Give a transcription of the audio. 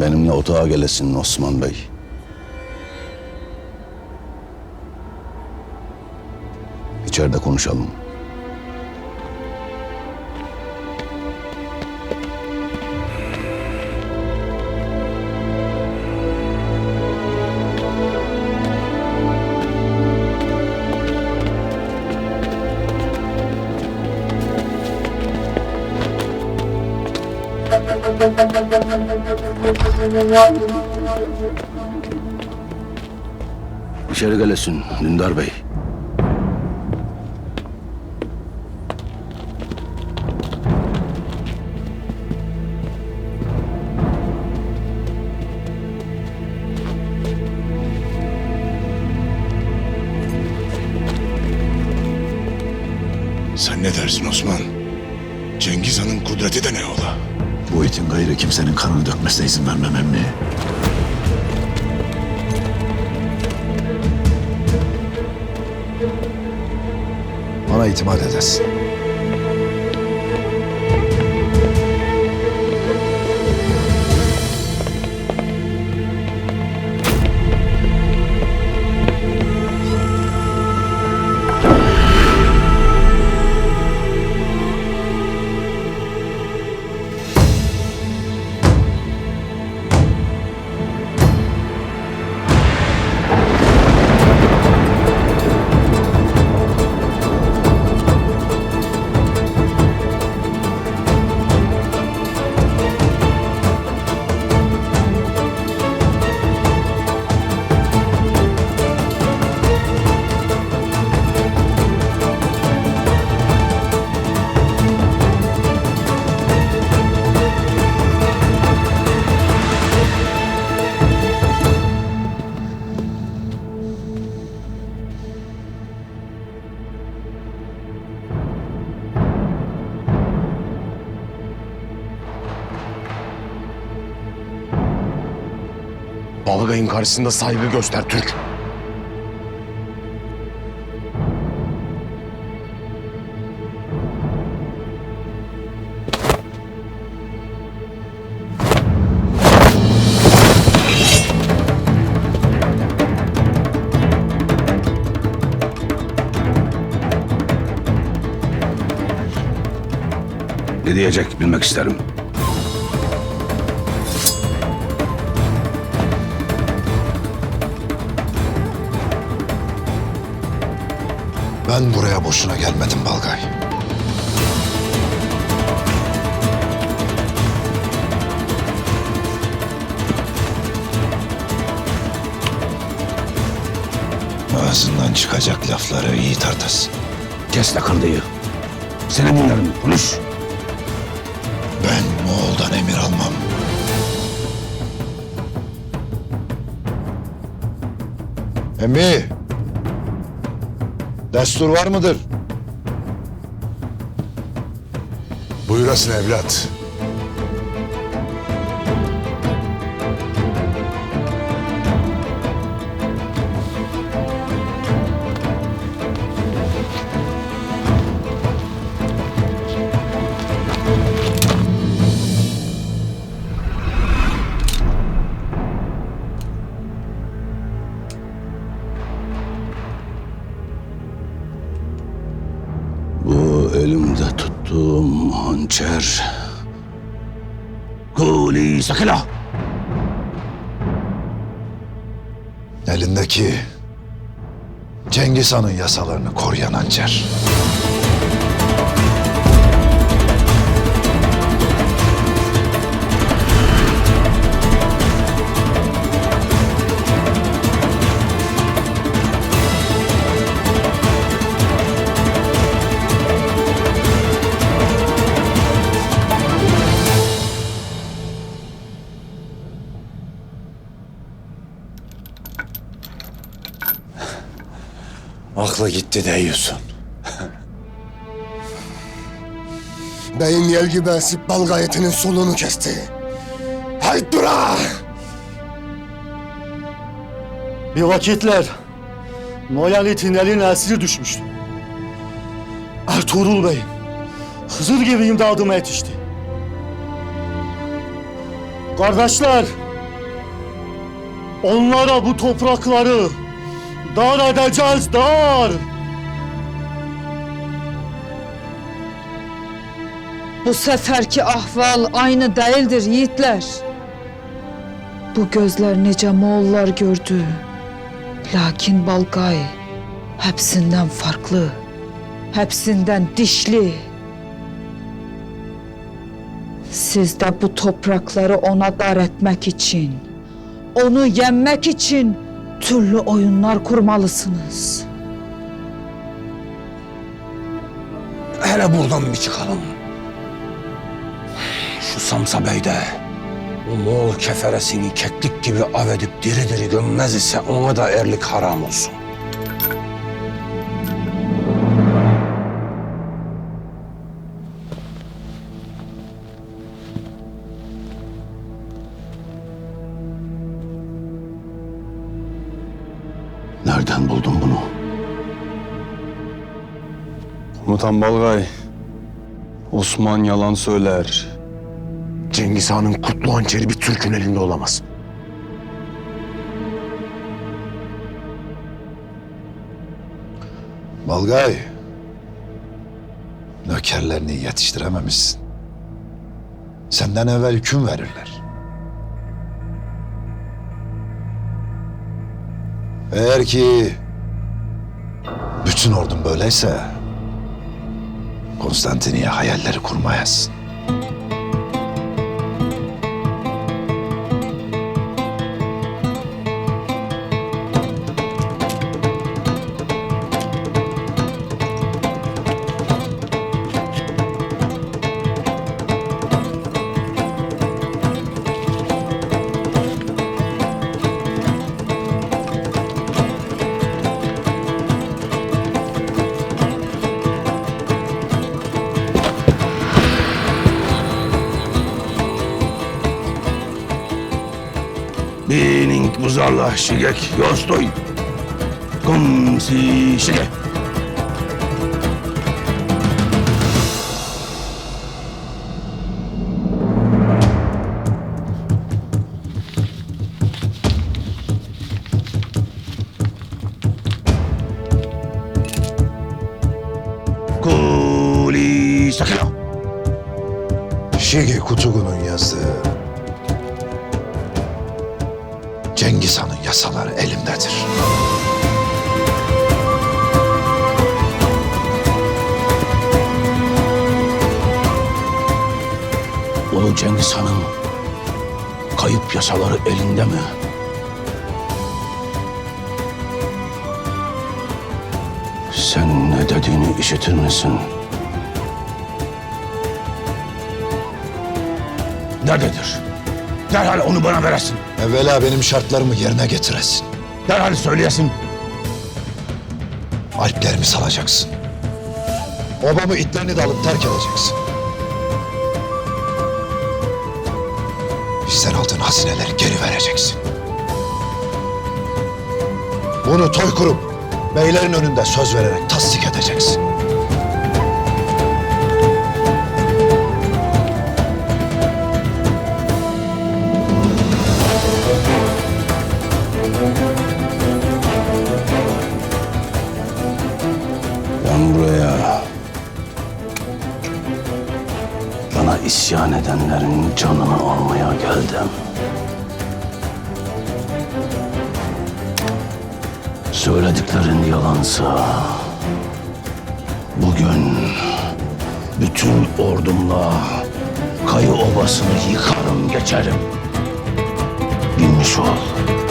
benimle otağa gelesin Osman Bey. İçeride konuşalım. İçeri gelesin Dündar Bey. Sen ne dersin Osman? Cengiz Han'ın kudreti de ne ola? Bu itin gayrı kimsenin kanını dökmesine izin vermem emmi. Bana itimat edesin. Balagay'ın karşısında saygı göster Türk. Ne diyecek bilmek isterim. Ben buraya boşuna gelmedim Balgay. Ağzından çıkacak lafları iyi tartasın. Kes lakırdıyı. Seni dinlerim. Konuş. Ben Moğol'dan emir almam. Emmi! Destur var mıdır? Buyurasın evlat. Hançer. Kuli sakila. Elindeki Cengiz Han'ın yasalarını koruyan hançer. Aklı gitti deyiyorsun. Beyin yel gibi esip bal gayetinin soluğunu kesti. Hayt dura! Bir vakitler Noyalet'in eline esiri düşmüştü. Ertuğrul Bey Hızır gibi imdadıma yetişti. Kardeşler, onlara bu toprakları dar edeceğiz, dar. Bu seferki ahval aynı değildir yiğitler. Bu gözler nece Moğollar gördü. Lakin Balgay hepsinden farklı. Hepsinden dişli. Siz de bu toprakları ona dar etmek için, onu yenmek için türlü oyunlar kurmalısınız. Hele buradan bir çıkalım. Şu Samsa Bey de o Moğol keferesini keklik gibi av edip diri diri gömmez ise ona da erlik haram olsun. Nereden buldun bunu? Komutan Balgay, Osman yalan söyler. Cengiz Han'ın kutlu hançeri bir Türk'ün elinde olamaz. Balgay. Nökerlerini yetiştirememişsin. Senden evvel hüküm verirler. Eğer ki bütün ordun böyleyse Konstantiniye hayalleri kurmayasın. Bining buzarla şigek yostoy. Kum si şige. Kuli sakino. Şigi Kutugu'nun yazdığı Yasaları elimdedir. Ulu Cengiz Han'ın kayıp yasaları elinde mi? Sen ne dediğini işitir misin? Nerededir? Derhal onu bana veresin. Evvela benim şartlarımı yerine getiresin. Derhal söyleyesin. Alplerimi salacaksın. Obamı itlerini de alıp terk edeceksin. Bizden aldığın hazineleri geri vereceksin. Bunu toy kurup beylerin önünde söz vererek tasdik edeceksin. İsyan edenlerin canını almaya geldim. Söylediklerin yalansa bugün bütün ordumla Kayı Obası'nı yıkarım geçerim. Bilmiş ol.